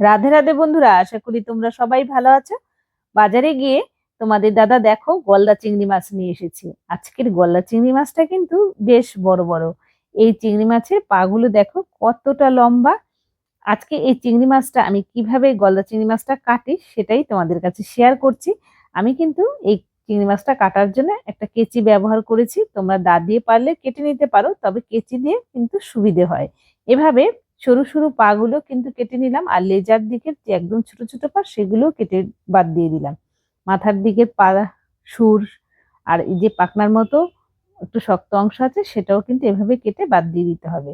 রাধে রাধে বন্ধুরা, আশা করি তোমরা সবাই ভালো আছো। বাজারে গিয়ে তোমাদের দাদা দেখো গলদা চিংড়ি মাছ নিয়ে এসেছি। আজকের গলদা চিংড়ি মাছটা কিন্তু বেশ বড় বড়। এই চিংড়ি মাছের পাগুলো দেখো কতটা লম্বা। আজকে এই চিংড়ি মাছটা আমি কীভাবে গলদা চিংড়ি মাছটা কাটি সেটাই তোমাদের কাছে শেয়ার করছি। আমি কিন্তু এই চিংড়ি মাছটা কাটার জন্য একটা কেচি ব্যবহার করেছি। তোমরা দা দিয়ে পারলে কেটে নিতে পারো, তবে কেচি দিয়ে কিন্তু সুবিধে হয়। এভাবে সরু সরু পা গুলো কিন্তু কেটে নিলাম আর লেজার দিকের যে একদম ছোট ছোট পা সেগুলো কেটে বাদ দিয়ে দিলাম। মাথার দিকের পা সুর আর এই যে পাকনার মতো একটু শক্ত অংশ আছে সেটাও কিন্তু এভাবে কেটে বাদ দিয়ে দিতে হবে।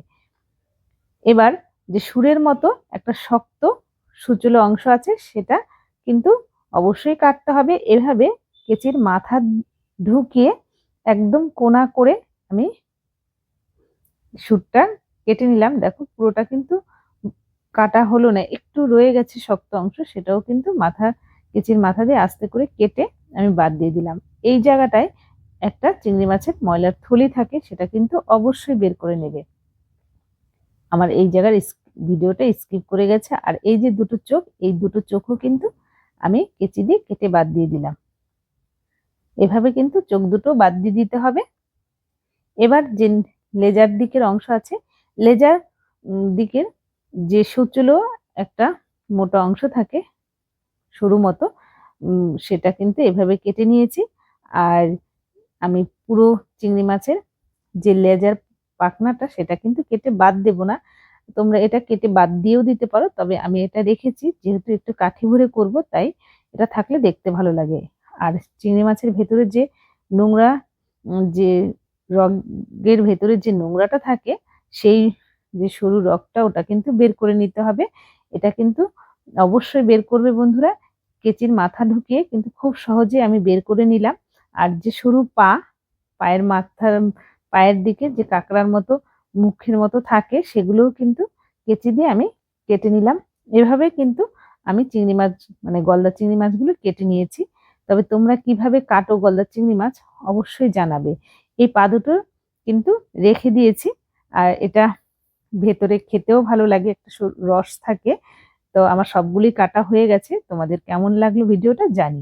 এবার যে সুরের মতো একটা শক্ত সুচলো অংশ আছে সেটা কিন্তু অবশ্যই কাটতে হবে। এভাবে কেচির মাথা ঢুকিয়ে একদম কোনা করে আমি সুরটা কেটে নিলাম। দেখো, পুরোটা কিন্তু কাটা হলো না, একটু রয়ে গেছে শক্ত অংশ, সেটাও কিন্তু মাথা, কেচির মাথা দিয়ে আস্তে করে কেটে আমি বাদ দিয়ে দিলাম। এই জায়গাটায় একটা চিংড়ি মাছের ময়লার থলি থাকে, সেটা কিন্তু অবশ্যই বের করে নেবে। আমার এই জায়গার ভিডিওটা স্কিপ করে গেছে, আর এই যে দুটো চোখ, এই দুটো চোখও কিন্তু আমি কেচি দিয়ে কেটে বাদ দিয়ে দিলাম। এভাবে কিন্তু চোখ দুটো বাদ দিয়ে দিতে হবে। এবার যে লেজার দিকের অংশ আছে লেজার দিকের যে সূচলো একটা মোটা অংশ থাকে সরু মতো সেটা কিন্তু এভাবে কেটে নিয়েছি। আর আমি পুরো চিংড়ি মাছের যে লেজার পাখনাটা সেটা কিন্তু কেটে বাদ দেব না। তোমরা এটা কেটে বাদ দিয়েও দিতে পারো, তবে আমি এটা রেখেছি। যেহেতু একটু কাঠি ভরে করব, তাই এটা থাকলে দেখতে ভালো লাগে। আর চিংড়ি মাছের ভেতরে যে নোংরা যে রগের ভেতরে যে নোংরাটা থাকে সেই যে সরু রগটা ওটা কিন্তু বের করে নিতে হবে। এটা কিন্তু অবশ্যই বের করবে বন্ধুরা। কেচির মাথা ঢুকিয়ে কিন্তু খুব সহজে আমি বের করে নিলাম। আর যে সরু পা, পায়ের মাথার পায়ের দিকে যে কাঁকড়ার মতো, মুখের মতো থাকে, সেগুলোও কিন্তু কেচি দিয়ে আমি কেটে নিলাম। এভাবে কিন্তু আমি চিংড়ি মাছ মানে গলদা চিংড়ি মাছগুলো কেটে নিয়েছি। তবে তোমরা কীভাবে কাটো গলদা চিংড়ি মাছ অবশ্যই জানাবে। এই পা দুটো কিন্তু রেখে দিয়েছি। আর এটা ভেতরে খেতেও ভালো লাগে, একটা রস থাকে। তো আমার সবগুলি কাটা হয়ে গেছে। তোমাদের কেমন লাগল ভিডিওটা জানি।